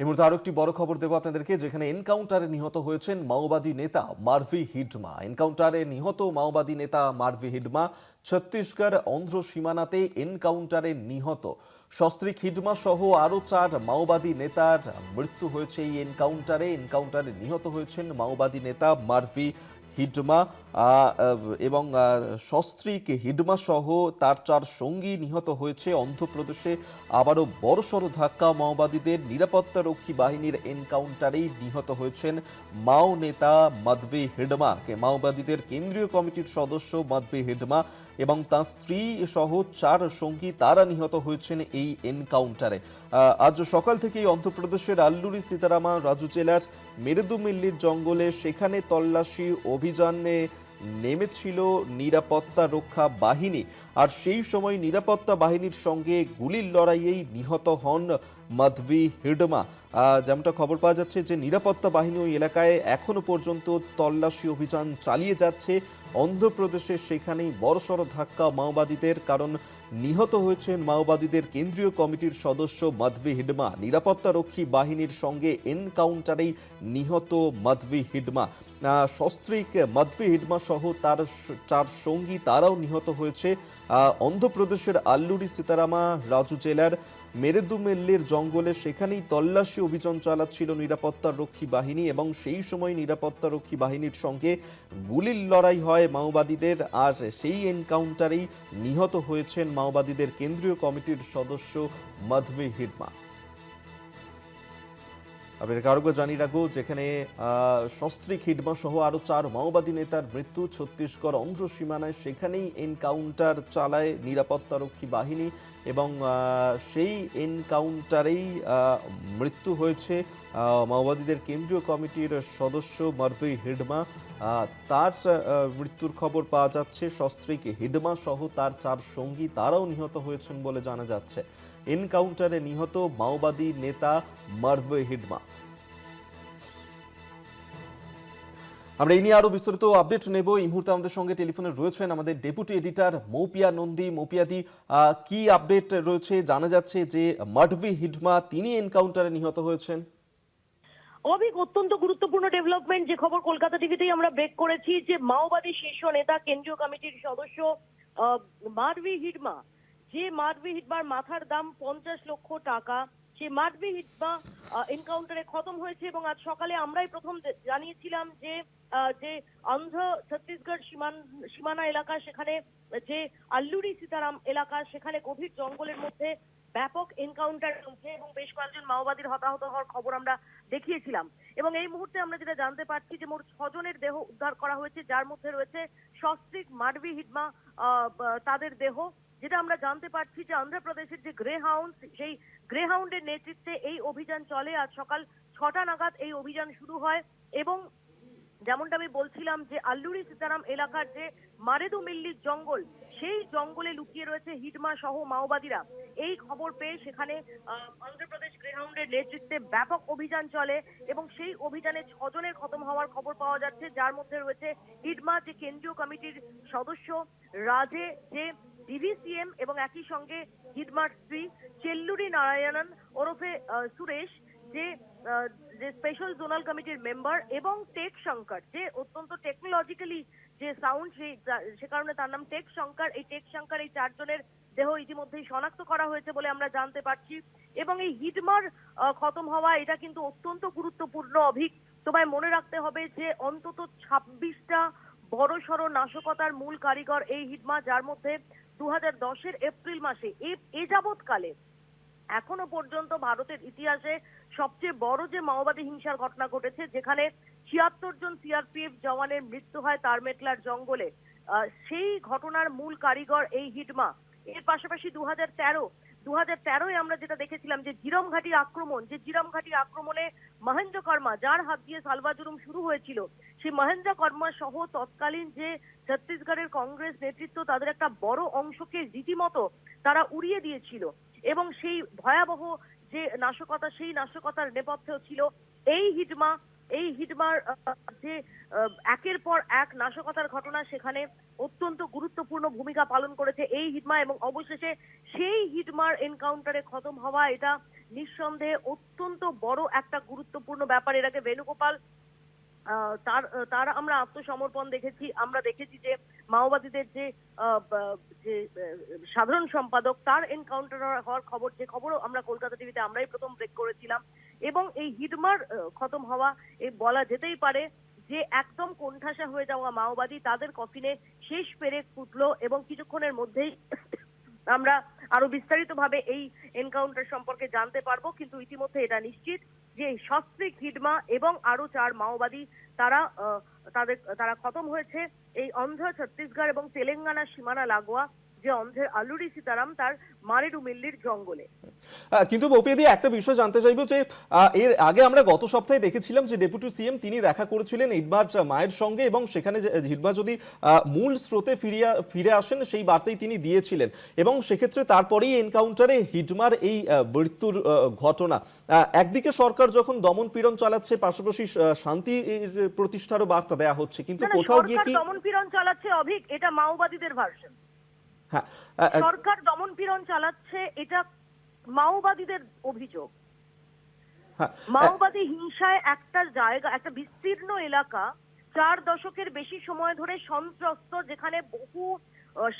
এই মুহূর্তে আরও একটি বড় খবর দেবো আপনাদেরকে, যেখানে এনকাউন্টারে নিহত হয়েছেন মাওবাদী নেতা মার্ভি হিডমা। এনকাউন্টারে নিহত মাওবাদী নেতা মার্ভি হিডমা ছত্তিশগড় অন্ধ্র সীমানাতে এনকাউন্টারে নিহত। সস্ত্রীক হিডমা সহ আরও চার মাওবাদী নেতার মৃত্যু হয়েছে এই এনকাউন্টারে। এনকাউন্টারে নিহত হয়েছেন মাওবাদী নেতা মারভি হিডমা এবং সস্ত্রীক হিডমা সহ তার চার সঙ্গী নিহত হয়েছে। অন্ধ্রপ্রদেশে আবারও বড়সড় ধাক্কা। মাওবাদীদের নিরাপত্তা রক্ষী বাহিনীর এনকাউন্টারেই নিহত হয়েছেন মাও নেতা মাদবে হিডমা। কে মাওবাদীদের কেন্দ্রীয় কমিটির সদস্য মাদবে হিডমা এবং তার স্ত্রী সহ চার সঙ্গী তারা নিহত হয়েছেন এই এনকাউন্টারে। আজ সকাল থেকেই অন্ধ্রপ্রদেশের আল্লুরি সীতারামা রাজু জেলার মেরুদুমিল্লির জঙ্গলে সেখানে তল্লাশি অভিযানে নেমেছিল নিরাপত্তা রক্ষা বাহিনী। আর সেই সময় নিরাপত্তা বাহিনীর সঙ্গে গুলির লড়াইয়েই নিহত হন মাধবী হিডমা। যেমনটা খবর পাওয়া যাচ্ছে যে নিরাপত্তা বাহিনী ওই এলাকায় এখনও পর্যন্ত তল্লাশি অভিযান চালিয়ে যাচ্ছে। অন্ধ্রপ্রদেশে সেখানেই বড়সড় ধাক্কা মাওবাদীদের, কারণ নিহত হয়েছেন মাওবাদীদের কেন্দ্রীয় কমিটির সদস্য মাধবী হিডমা। নিরাপত্তা রক্ষী বাহিনীর সঙ্গে এনকাউন্টারেই নিহত মাধবি হিডমা। সস্ত্রীক মাধবী হিডমা সহ তার চার সঙ্গী, তারাও নিহত হয়েছে। অন্ধ্রপ্রদেশের আল্লুরি সীতারামা, রাজু জেলার মেরেদুমেল্লির জঙ্গলে সেখানেই তল্লাশি অভিযান চালাচ্ছিল নিরাপত্তা রক্ষী বাহিনী এবং সেই সময় নিরাপত্তা রক্ষী বাহিনীর সঙ্গে গুলির লড়াই হয় মাওবাদীদের আর সেই এনকাউন্টারেই নিহত হয়েছেন মাওবাদীদের কেন্দ্রীয় কমিটির সদস্য মাধবী হিডমা আপনাদেরকে আরও একবার জানিয়ে রাখব যেখানে সস্ত্রীক হিডমা সহ আরও চার মাওবাদী নেতার মৃত্যু ছত্তিশগড় অন্ধ্র সীমানায় সেখানেই এনকাউন্টার চালায় নিরাপত্তারক্ষী বাহিনী এবং সেই এনকাউন্টারেই মৃত্যু হয়েছে মাওবাদীদের কেন্দ্রীয় কমিটির সদস্য মারভি হিডমা। তার মৃত্যুর খবর পাওয়া যাচ্ছে, সস্ত্রীক হিডমা সহ তার চার সঙ্গী তারাও নিহত হয়েছেন বলে জানা যাচ্ছে। এনকাউন্টারে নিহত মাওবাদী নেতা মারভে হিডমা। আমরা এই নিয়ে আরও বিস্তারিত আপডেট নেব। এই মুহূর্তে আমাদের সঙ্গে টেলিফোনে রয়েছেন আমাদের ডেপুটি এডিটর মৌপিয়া নন্দী। মৌপিয়াদি কি আপডেট রয়েছে? জানা যাচ্ছে যে মারভি হিডমা, তিনি এনকাউন্টারে নিহত হয়েছেন। অভিক, অত্যন্ত গুরুত্বপূর্ণ ডেভেলপমেন্ট যে খবর কলকাতা টিভিতেই আমরা ব্রেক করেছি যে মাওবাদী শীর্ষ নেতা, কেন্দ্রীয় কমিটির সদস্য মারভি হিডমা যে মারভি হিটবার মাথার দাম পঞ্চাশ লক্ষ টাকা, সে মারভি হিডমা এনকাউন্টারে খতম হয়েছে এবং আজ সকালে আমরাই প্রথম জানিয়েছিলাম যে যে অন্ধ্র ছত্তিশগড় সীমান, সীমানা এলাকা সেখানে, যে আল্লুরি সীতারাম এলাকা সেখানে গভীর জঙ্গলের মধ্যে ব্যাপক এনকাউন্টার চলছে এবং বেশ কয়েকজন মাওবাদীর হতাহত হওয়ার খবর আমরা দেখিয়েছিলাম। এবং এই মুহূর্তে আমরা যেটা জানতে পারছি যে মোট ছজনের দেহ উদ্ধার করা হয়েছে, যার মধ্যে রয়েছে সস্ত্রিক মাডভি হিডমা তাদের দেহ। যেটা আমরা জানতে পারছি যে অন্ধ্রপ্রদেশের যে গ্রে হাউন্ড সেই গ্রে হাউন্ডের নেতৃত্বে এই অভিযান চলে। আজ সকাল ছটা নাগাদ এই অভিযান শুরু হয় এবং যেমনটা আমি বলছিলাম যে আল্লুরি সীতারাম এলাকার যে মারেদু মিল্লির জঙ্গল, সেই জঙ্গলে লুকিয়ে রয়েছে হিডমা সহ মাওবাদীরা। এই খবর পেয়ে সেখানে অন্ধ্রপ্রদেশ গ্রেহাউন্ডের নেতৃত্বে ব্যাপক অভিযান চলে এবং সেই অভিযানে ছজনের খতম হওয়ার খবর পাওয়া যাচ্ছে। যার মধ্যে রয়েছে হিডমা যে কেন্দ্রীয় কমিটির সদস্য, রাজে, যে ডিভিসিএম এবং একই সঙ্গে হিডমার স্ত্রী চেল্লুরি নারায়ণন ওরফে সুরেশ যে যে স্পেশাল জোনাল কমিটির মেম্বার এবং টেক শঙ্কর যে অত্যন্ত টেকনোলজিক্যালি যে সাউন্ড সেই সে কারণে তার নাম টেক শঙ্কর এই টেক শঙ্কর এই চারজনের দেহ ইতিমধ্যেই শনাক্ত করা হয়েছে বলে আমরা জানতে পারছি। এবং এই হিটমার আহ, খতম হওয়া এটা কিন্তু অত্যন্ত গুরুত্বপূর্ণ অভিক তোমায় মনে রাখতে হবে যে অন্তত ছাব্বিশটা বড় সড় নাশকতার মূল কারিগর এই হিটমা, যার মধ্যে দু হাজার দশের এপ্রিল মাসে এ- যাবৎকালে এখনও পর্যন্ত ভারতের ইতিহাসে সবচেয়ে বড় যে মাওবাদী হিংসার ঘটনা ঘটেছে, যেখানে ছিয়াত্তর জন সিআরপিএফ জওয়ানের মৃত্যু হয় তারমেটলার জঙ্গলে। সেই ঘটনার মূল কারিগর এই হিটমা। এর পাশাপাশি দু হাজার তেরো দু হাজার তেরোয় আমরা যেটা দেখেছিলাম যে জিরম ঘাটির আক্রমণ, যে জিরম ঘাটির আক্রমণে মহেন্দ্র কর্মা, যার হাত দিয়ে সালভাজুরুম শুরু হয়েছিল, সেই মহেন্দ্র কর্মা সহ তৎকালীন যে ছত্তিশগড়ের কংগ্রেস নেতৃত্ব, তাদের একটা বড় অংশকে রীতিমতো তারা উড়িয়ে দিয়েছিল। এবং সেই ভয়াবহ যে নাশকতা, সেই নাশকতার নেপথ্যেও ছিল, এই হিটমা এই হিটমার যে একের পর এক নাশকতার ঘটনা সেখানে অত্যন্ত গুরুত্বপূর্ণ ভূমিকা পালন করেছে এই হিটমা এবং অবশেষে সেই হিটমার এনকাউন্টারে খতম হওয়া এটা নিঃসন্দেহে অত্যন্ত বড় একটা গুরুত্বপূর্ণ ব্যাপার। এর আগে বেণুগোপাল তার তার আমরা আত্মসমর্পণ দেখেছি। আমরা দেখেছি যে মাওবাদীদের যে যে সাধারণ সম্পাদক, তার এনকাউন্টার হওয়ার খবর, যে খবরও আমরা কলকাতা টিভিতে আমরাই প্রথম ব্রেক করেছিলাম। এবং এই হিডমার খতম হওয়া বলা যেতেই পারে যে একদম কোণঠাসা হয়ে যাওয়া মাওবাদী তাদের কফিনে শেষ পেরেক ফুটলো এবং কিছুক্ষণের মধ্যেই আমরা আরও বিস্তারিতভাবে এই এনকাউন্টার সম্পর্কে জানতে পারব, কিন্তু ইতিমধ্যে এটা নিশ্চিত যে সস্ত্রিক হিডমা এবং আরও চার মাওবাদী তারা তাদের, তারা খতম হয়েছে। এই অন্ধ্র, ছত্তিশগড় এবং তেলেঙ্গানা সীমানা লাগোয়া যে অন্ধ্রের আলুরি সীতারাম তার মারেডুমিল্লির জঙ্গলে। কিন্তু বপিয়া একটা বিষয় জানতে চাইব যে এর আগে আমরা গত সপ্তাহে দেখেছিলাম যে ডেপুটি সিএম তিনি দেখা করেছিলেন হিডমার মায়ের সঙ্গে এবং সেখানে হিডমা যদি মূল স্রোতে ফিরিয়ে ফিরে আসেন সেই বার্তাই তিনি দিয়েছিলেন। এবং সেক্ষেত্রে তারপরেই এনকাউন্টারে হিডমার এই মৃত্যুর ঘটনা। একদিকে সরকার যখন দমন পীড়ন চালাচ্ছে পাশাপাশি শান্তি প্রতিষ্ঠারও বার্তা দেওয়া হচ্ছে। কিন্তু কোথাও গিয়ে কি দমন পীড়ন চালাচ্ছে অভিক এটা মাওবাদীদের ভার্সন। সরকার দমন পীড়ন চালাচ্ছে এটা মাওবাদীদের অভিযোগ। হ্যাঁ মাওবাদী হিংসায় একটা জায়গা একটা বিস্তীর্ণ এলাকা চার দশকের বেশি সময় ধরে সন্ত্রস্ত যেখানে বহু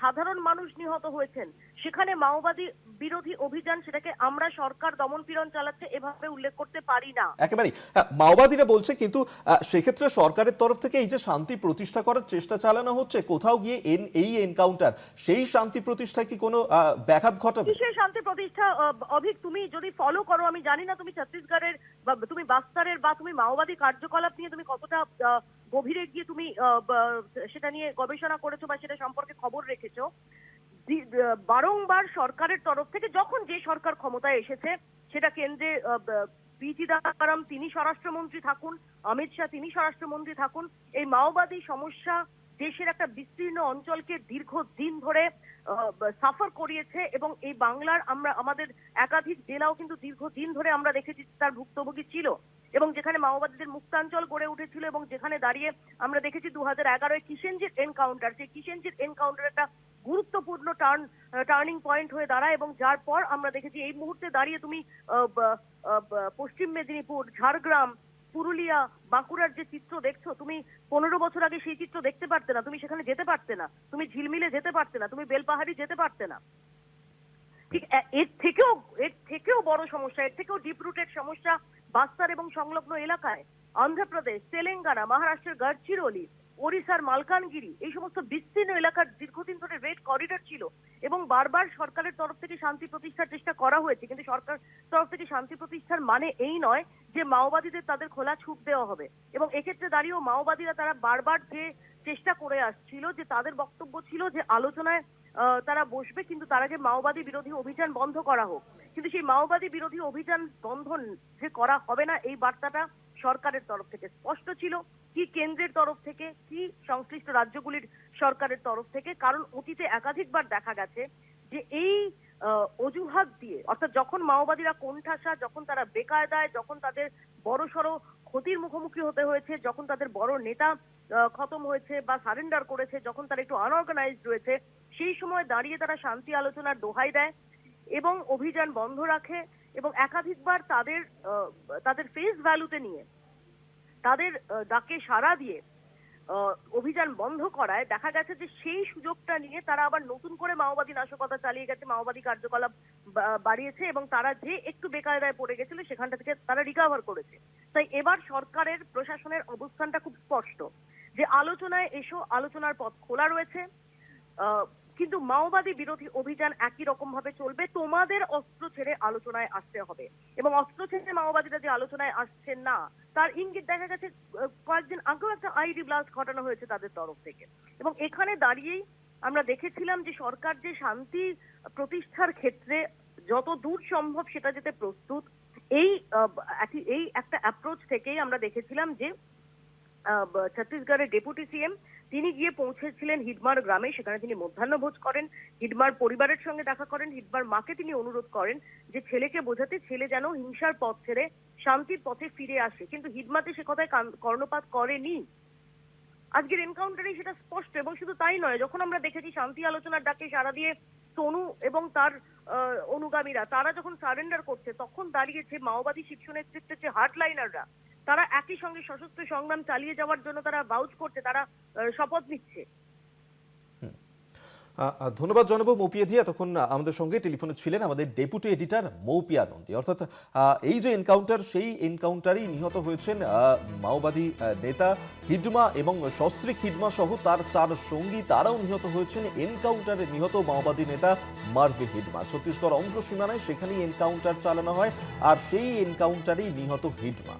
সাধারণ মানুষ নিহত হয়েছেন। সেখানে মাওবাদী বিরোধী অভিযান সেটাকে আমরা সরকার দমন পীড়ন চালাচ্ছে এভাবে উল্লেখ করতে পারি না। একেবারেই। হ্যাঁ, মাওবাদীরা বলছে কিন্তু সেক্ষেত্রে সরকারের তরফ থেকে এই যে শান্তি প্রতিষ্ঠা করার চেষ্টা চালানো হচ্ছে কোথাও গিয়ে এই এনকাউন্টার সেই শান্তি প্রতিষ্ঠায় কি কোনো ব্যাঘাত ঘটাবে? কিসের শান্তি প্রতিষ্ঠা অভিক তুমি যদি ফলো করো আমি জানি না তুমি ছত্তিশগড়ের বা তুমি বাস্তারের বা তুমি মাওবাদী কার্যকলাপ নিয়ে তুমি কতটা গভীরে গিয়ে তুমি সেটা নিয়ে গবেষণা করেছ বা সেটা সম্পর্কে খবর রেখেছো দি- আহ, বারংবার সরকারের তরফ থেকে যখন যে সরকার ক্ষমতায় এসেছে সেটা কেন্দ্রে পি চিদাম্বরম তিনি স্বরাষ্ট্রমন্ত্রী থাকুন অমিত শাহ তিনি স্বরাষ্ট্রমন্ত্রী থাকুন এই মাওবাদী সমস্যা দেশের একটা বিস্তীর্ণ অঞ্চলকে দীর্ঘদিন ধরে সাফার করিয়েছে এবং এই বাংলার আমরা আমাদের একাধিক জেলাও কিন্তু দীর্ঘদিন ধরে আমরা দেখেছি তার ভুক্তভোগী ছিল। এবং যেখানে মাওবাদীদের মুক্তাঞ্চল গড়ে উঠেছিল এবং যেখানে দাঁড়িয়ে আমরা দেখেছি দু হাজার এগারোয় কিষেনজির এনকাউন্টার সেই কিষেনজির এনকাউন্টার একটা গুরুত্বপূর্ণ টার্ন টার্নিং পয়েন্ট হয়ে দাঁড়ায় এবং যার পর আমরা দেখেছি এই মুহূর্তে দাঁড়িয়ে তুমি পশ্চিম মেদিনীপুর, ঝাড়গ্রাম, পুরুলিয়া, বাঁকুড়ার যে চিত্র দেখছ, তুমি পনেরো বছর আগে সেই চিত্র দেখতে পারতে না, তুমি সেখানে যেতে পারতে না, তুমি ঝিলমিলে যেতে পারতে না, তুমি বেলপাহাড়ি যেতে পারতে না। ঠিক এর থেকেও এর থেকেও বড় সমস্যা, এর থেকেও ডিপ রুটেড সমস্যা বাস্তার এবং সংলগ্ন এলাকায় অন্ধ্রপ্রদেশ, তেলেঙ্গানা, মহারাষ্ট্রের গড়চিরোলি, ওড়িশার মালকানগিরি, এই সমস্ত বিস্তীর্ণ এলাকার দীর্ঘদিন ধরে রেড করিডর ছিল এবং বারবার সরকারের তরফ থেকে শান্তি প্রতিষ্ঠার চেষ্টা করা হয়েছে। কিন্তু সরকার তরফ থেকে শান্তি প্রতিষ্ঠার মানে এই নয় যে মাওবাদীদের তাদের খোলা ছুট দেওয়া হবে। এবং এক্ষেত্রে দাঁড়িয়েও মাওবাদীরা তারা বারবার যে চেষ্টা করে আসছিল, যে তাদের বক্তব্য ছিল যে আলোচনায় তারা বসবে, কিন্তু তার আগে মাওবাদী বিরোধী অভিযান বন্ধ করা হোক। কিন্তু সেই মাওবাদী বিরোধী অভিযান বন্ধ যে করা হবে না। এই বার্তাটা সরকারের তরফ থেকে স্পষ্ট ছিল। কি কেন্দ্রের তরফ থেকে, কি সংশ্লিষ্ট রাজ্যগুলির সরকারের তরফ থেকে। কারণ অতীতে একাধিকবার দেখা গেছে যে এই অজুহাত দিয়ে, অর্থাৎ যখন মাওবাদীরা কোণঠাসা, যখন তারা বেকায়দায়, যখন তাদের বড়সড় ক্ষতির মুখোমুখি হতে হয়েছে, যখন তাদের বড় নেতা খতম হয়েছে বা সারেন্ডার করেছে, যখন তারা একটু আনঅর্গানাইজড রয়েছে, সেই সময় দাঁড়িয়ে তারা শান্তি আলোচনার দোহাই দেয়। এবং অভিযান বন্ধ রাখে এবং একাধিকবার তাদের তাদের ফেস ভ্যালুতে নিয়ে, তাদের ডাকে সাড়া দিয়ে অভিযান বন্ধ করায়, দেখা গেছে যে সেই সুযোগটা নিয়ে তারা আবার নতুন করে মাওবাদী নাশকতা চালিয়ে গেছে, মাওবাদী কার্যকলাপ বাড়িয়েছে এবং তারা যে একটু বেকায়দায় পড়ে গেছিল সেখানটা থেকে তারা রিকভার করেছে। তাই এবার সরকারের, প্রশাসনের অবস্থানটা খুব স্পষ্ট, যে আলোচনায় এসো, আলোচনার পথ খোলা রয়েছে কিন্তু মাওবাদী বিরোধী অভিযান একই রকম ভাবে চলবে। তোমাদের অস্ত্র ছেড়ে আলোচনায় আসতে হবে। এবং অস্ত্র ছেড়ে মাওবাদীরা যে আলোচনায় আসছেন না, তার ইঙ্গিত দেখা গেছে কয়েকদিন আগেও একটা আইডি ব্লাস্ট ঘটানো হয়েছে তাদের তরফ থেকে। এবং এখানে দাঁড়িয়েই আমরা দেখেছিলাম যে সরকার যে শান্তি প্রতিষ্ঠার ক্ষেত্রে যত দূর সম্ভব সেটা যেতে প্রস্তুত, এই এই একটা অ্যাপ্রোচ থেকেই আমরা দেখেছিলাম যে ছত্তিশগড়ের ডেপুটি সিএম তিনি গিয়ে পৌঁছেছিলেন হিডমার গ্রামে, সেখানে তিনি মধ্যাহ্নভোজ করেন। হিডমার পরিবারের সঙ্গে দেখা করেন হিডমার মাকে তিনি অনুরোধ করেন যে ছেলেকে বোঝাতে, ছেলে যেন হিংসার পথ ছেড়ে শান্তির পথে ফিরে আসে। কিন্তু হিডমাতে সে কথায় কর্ণপাত করেনি। আজকের এনকাউন্টারে সেটা স্পষ্ট এবং শুধু তাই নয়, যখন আমরা দেখেছি শান্তি আলোচনার ডাকে সারা দিয়ে সোনু এবং তার অনুগামীরা, তারা যখন সারেন্ডার করছে, তখন দাঁড়িয়েছে মাওবাদী শীর্ষ নেতৃত্বের যে হার্ডলাইনাররা। তারা একই সঙ্গে সশস্ত্র সংগ্রাম চালিয়ে যাওয়ার জন্য তারা ভাউচ করছে, তারা শপথ নিচ্ছে। ধন্যবাদ জানাব মৌপিয়া দিয়ে এতক্ষণ আমাদের সঙ্গে টেলিফোনে ছিলেন আমাদের ডেপুটি এডিটর মৌপিয়া নন্দী। অর্থাৎ এই যে এনকাউন্টার সেই এনকাউন্টারেই নিহত হয়েছেন মাওবাদী নেতা হিডমা এবং সস্ত্রীক হিডমা সহ তার চার সঙ্গী। তারাও নিহত হয়েছেন। এনকাউন্টারে নিহত মাওবাদী নেতা মার্ভি হিডমা। ছত্তিশগড় অংশ সীমানায় সেখানেই এনকাউন্টার চালানো হয়। আর সেই এনকাউন্টারেই নিহত হিডমা।